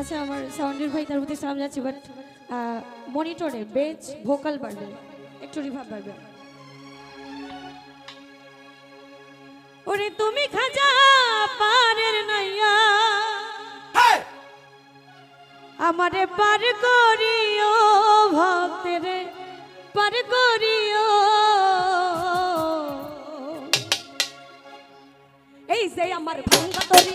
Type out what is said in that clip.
আচ্ছা আমার সাউন্ডের ভাই তার প্রতি সালাম যাচ্ছি বাট মনিটরে বেজ ভোকাল বাড়বে। একটু রিভাব বাড়বে। ওরে তুমি খাজা পারের নাইয়া। আমারে পার করিও ভক্তেরে পার করিও। এই সেই আমার ভাঙ্গা তরি